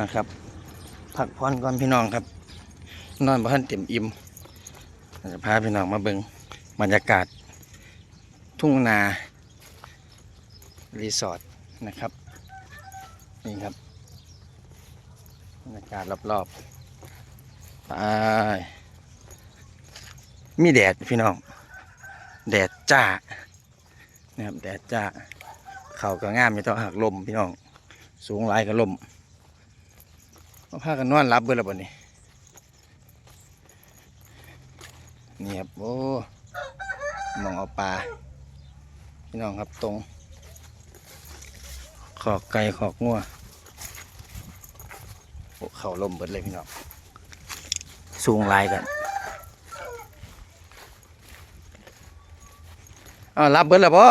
นะครับพักผ่อนก่อนพี่น้องครับ นอนบ้านเต็มอิ่มจะพาพี่น้องมาเบิงบรรยากาศ ทุ่งนารีสอร์ทนะครับนี่ครับบรรยากาศรอบๆไปมีแดดพี่น้อง แดดจ้านะครับแดดจ้า เขาก็งามอยู่ต้องหักลมพี่น้อง สูงหลายก็ลม มาพากันนอนรับเบื่อแล้วบ่นี่นี่ครับโอ้มองเอาปลาพี่น้องครับตรง ขอกไก่ขอกงัวโอ้เข่าลมเบิดเลยพี่น้องสูงลายกันอ้าวรับเบิดแล้วบ่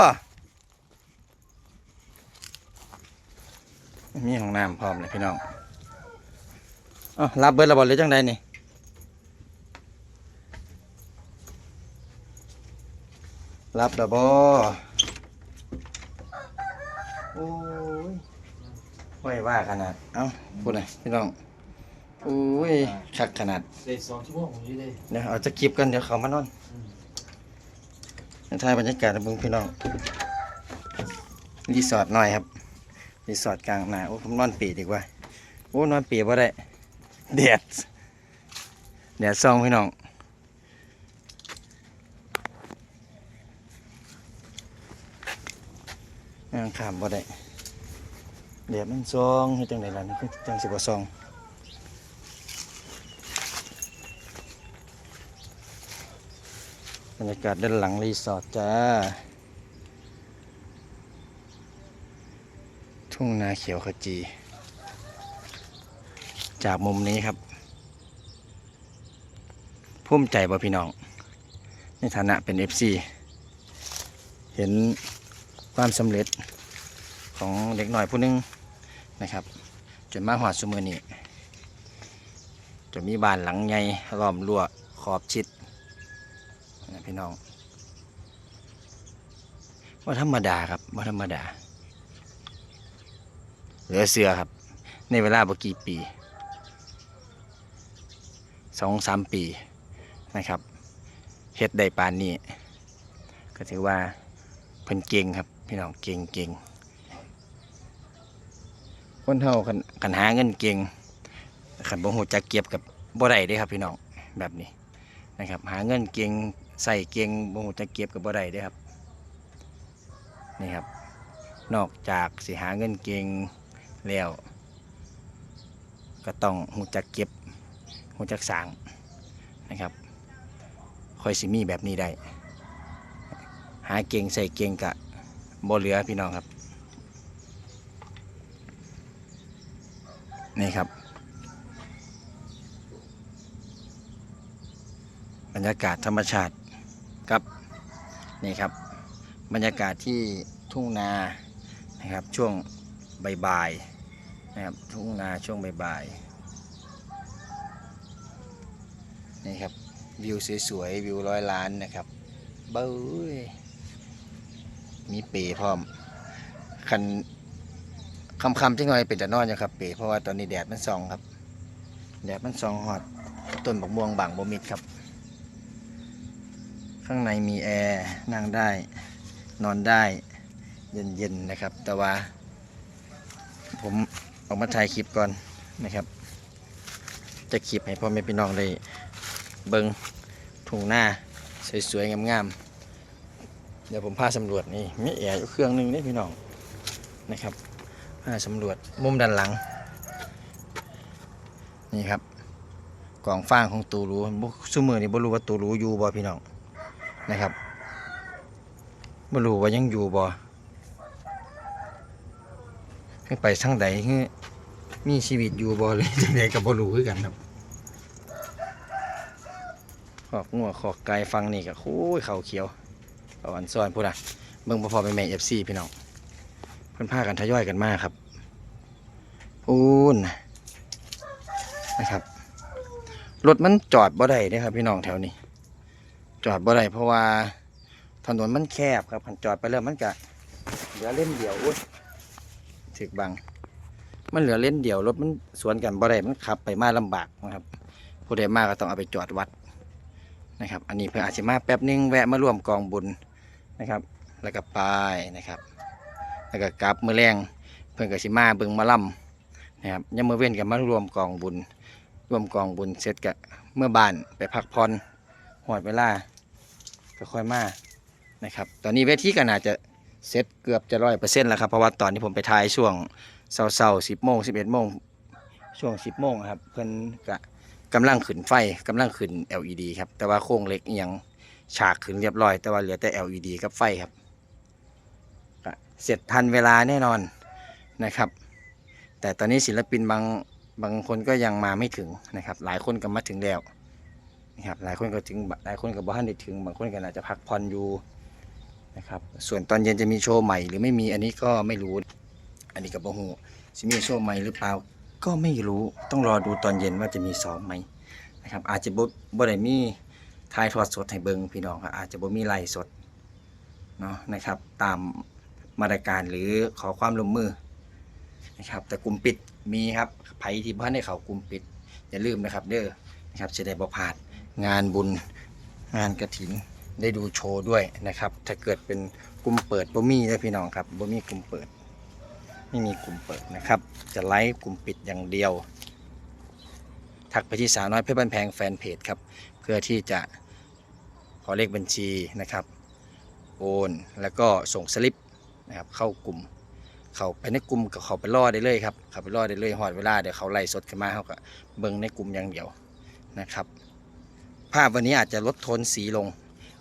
มีห้องน้ำพร้อมเลยพี่น้อง อ๋อรับเบิร์ระบอดเลยจังใดนี่รับระบอโอ้ยไว้ว่าขนาด เอ้าพูดหน่อยพี่น้องโอ้ยคักขนาดเด็กสองชั่วโมงของนี้เลยเดี๋ยวเอาจะคลิปกันเดี๋ยวเขามานอนถ่ายบรรยากาศให้เบิ่งพี่น้องรีสอร์ทหน่อยครับรีสอร์ทกลางนาโอ้ผมนอนปีดีกว่า โอ้นอนปีบ่ได้ แดดแดดซองพี่น้องยังขามบ่ได้แดดมันซองเฮ็ดจังไดล่ะนี่คือจังสิบ่ซองบรรยากาศด้านหลังรีสอร์ทจ้า ทุ่งนาเขียวขจี จากมุมนี้ครับภูมิใจบ่พี่น้อง ในฐานะเป็น FC เห็นความสำเร็จของเด็กหน่อยผู้นึงนะครับ จนมาหอดสมือนี้จนมีบ้านหลังใหญ่ล้อมรั้วขอบชิดนะพี่น้องว่าธรรมดาครับว่าธรรมดา เหลือเสือครับ ในเวลาบกี่ปี สองสามปีนะครับเฮ็ดได้ปานนี้ ก็ถือว่าเพิ่นเก่งครับ พี่น้องเก่งเก่งคนเฮาคันคันหาเงินเก่งคันบ่ฮู้จักเก็บกับบ่ได้เด้ครับ พี่น้องแบบนี้นะครับ หาเงินเก่งใส่เก่งบ่ฮู้จักเก็บกับบ่ได้เด้ครับนี่ครับ นอกจากสิหาเงินเก่งแล้ว ก็ต้องหูจักเก็บ หูจักสางนะครับคอยสิมีแบบนี้ได้ หาเก่งใส่เก่งกะบ่เหลือพี่น้องครับ นี่ครับ บรรยากาศธรรมชาติครับ นี่ครับ บรรยากาศที่ทุ่งนานะครับช่วงบ่ายๆนะครับทุ่งนาช่วงบ่ายๆ นี่ครับวิวสวยๆวิวร้อยล้านนะครับเบ้ยมีเปรพร้อมคันคำคำๆจังหน่อยเป็นแต่นอนอยู่ครับเปรเพราะว่าตอนนี้แดดมันส่องครับ แดดมันส่องหอดต้นบักม่วงบางบมิดครับ ข้างในมีแอร์นั่งได้ นอนได้ เย็นๆนะครับ แต่ว่า ผมออกมาถ่ายคลิปก่อนนะครับ จะคลิปให้พ่อแม่พี่น้องได้ เบิงทุ่งหน้า สวยๆงามๆเดี๋ยวผมพาสำรวจนี่มีแอร์อยู่เครื่องหนึงนี่พี่น้องนะครับพาสำรวจมุมด้านหลัง นี่ครับกล่องฟางของตูรูบุซุมือนี่บ่รู้ว่าตูรูอยู่บ่พี่น้องนะครับบ่รู้ว่ายังอยู่บ่ไปทางใดให้มีชีวิตอยู่บ่หรือจังใดก็บ่รู้คือกันครับ อกงัวขอกไก่ฟังนี่ก็โอ้ยเขาเขียวเอาอันซ้อนพูดอะเบิ่งบ่พอไปแม่ FC พี่น้องเพิ่อนพากันทยอยกันมากครับอูนนะครับรถมันจอดบ่ได้เด้ครับ พี่น้องแถวนี้ จอดบ่ได้เพราะว่าถนนมันแคบครับคันจอดไปแล้วมันก็เหลือเล่นเดียวอุ้ยถึกบัง มันเหลือเล่นเดียวรถมันสวนกันบ่ได้มันขับไปมาลำบากนะครับผู้ใดมากก็ต้องเอาไปจอดวัด นะครับ อันนี้เพื่ออาจจะมาแป๊บนึงแวะมาร่วมกองบุญนะครับ แล้วก็ไปนะครับ แล้วก็กลับมือแรงเพื่อนก็สิมาเบิงมาล่ำนะครับยังมือเว้นกับมารวมกองบุญร่วมกองบุญเสร็จก็เมื่อบ้านไปพักผ่อนหอดเวลาก็ค่อยมานะครับ ตอนนี้เวทีก็น่าจะเสร็จเกือบจะร้อยเปอร์เซ็นต์แล้วครับ เพราะว่าตอนที่ผมไปถ่ายช่วงเสาร์ๆสิบโมงสิบเอ็ดโมงช่วงสิบโมงครับ เพิ่อนก็ กำลังขึ้นไฟกำลังขึ้น LED ครับ แต่ว่าโครงเหล็กยังฉากขึ้นเรียบร้อย แต่ว่าเหลือแต่ LED กับไฟครับ เสร็จทันเวลาแน่นอนนะครับ แต่ตอนนี้ศิลปินบางบางคนก็ยังมาไม่ถึงนะครับ หลายคนก็มาถึงแล้วนะครับ หลายคนก็ถึงหลายคนก็บ้านได้ถึง บางคนก็อาจจะพักผ่อนอยู่นะครับ ส่วนตอนเย็นจะมีโชว์ใหม่หรือไม่มีอันนี้ก็ไม่รู้ อันนี้ก็บ่ฮู้สิมีโชว์ใหม่หรือเปล่า ก็ไม่รู้ต้องรอดูตอนเย็นว่าจะมีซ้อมไหมนะครับ อาจจะบ่บ่ได้มีถ่ายทอดสดให้เบิงพี่น้องครับอาจจะบ่มีไลฟ์สดเนาะนะครับ ตามมาตรการหรือขอความร่วมมือนะครับ แต่กลุ่มปิดมีครับไผที่บ้านได้เขากลุ่มปิด อย่าลืมนะครับเด้อนะครับจะได้บ่พลาดงานบุญงานกระถินได้ดูโชว์ด้วยนะครับ ถ้าเกิดเป็นกลุ่มเปิดบ่มีเลยพี่น้องครับบ่มีกลุ่มเปิด ไม่มีกลุ่มเปิดนะครับ จะไลฟ์กลุ่มปิดอย่างเดียว ทักไปที่สาวน้อยเพชรบ้านแพงแฟนเพจครับ เพื่อที่จะขอเลขบัญชีนะครับ โอนแล้วก็ส่งสลิปนะครับเข้ากลุ่ม เขาไปในกลุ่มกับเขาไปรอได้เลยครับเขาไปรอได้เลยหอดเวลาเดี๋ยวเขาไล่สดขึ้นมาเขาก็เบิ่งในกลุ่มอย่างเดียวนะครับ ภาพวันนี้อาจจะลดโทนสีลง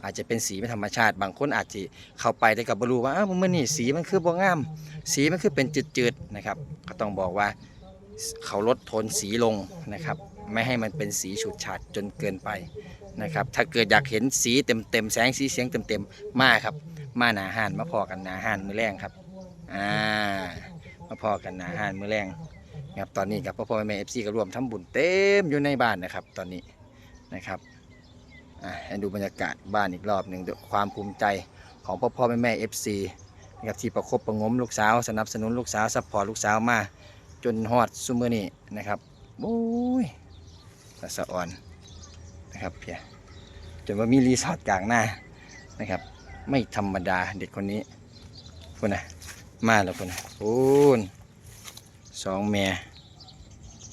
อาจจะเป็นสีไม่ธรรมชาติ บางคนอาจจะเข้าไปแต่กับบรูว่าอ้าวมันนี่สีมันคือบ่งาม สีมันคือเป็นจืดๆนะครับ ก็ต้องบอกว่าเขาลดโทนสีลงนะครับ ไม่ให้มันเป็นสีฉูดฉาดจนเกินไปนะครับ ถ้าเกิดอยากเห็นสีเต็มๆแสงสีเสียงเต็มๆมาครับ มาหนาหานมาพอกันหนาหานมือแรงครับอ่ามาพอกันหนาหานมือแรงนะครับตอนนี้กับพ่อพ่อแม่เอฟซีก็รวมทำบุญเต็มอยู่ในบ้านนะครับ ตอนนี้นะครับ ให้ดูบรรยากาศบ้านอีกรอบหนึ่งความภูมิใจของพ่อพ่อแม่แม่เอฟซีนะครับที่ประคบประงมลูกสาว สนับสนุนลูกสาวซัพพอร์ตลูกสาวมา จนฮอดซุมือนี่นะครับโอ้ยละสะอ่อนนะครับเพียจนว่ามีรีสอร์ทกลางหน้านะครับ ไม่ธรรมดาเด็กคนนี้พุ่นะมาแล้วพุ่นนะพูนสองเมีย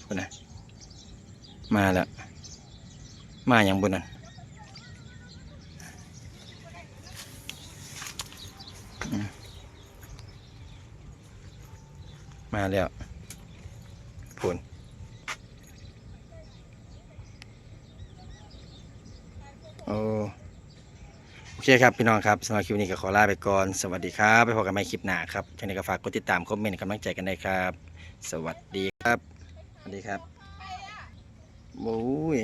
พุ่นะมาแล้วมาอย่างบุญนั่น มาแล้วพุ่นโอ้โอเคครับพี่น้องครับสำหรับคลิปนี้ก็ขอลาไปก่อน สวัสดีครับ ไปพบกันใหม่คลิปหน้าครับช่างนี้ก็ฝากกดติดตามคอมเมนต์กำลังใจกันได้ครับ สวัสดีครับ สวัสดีครับโอ้ย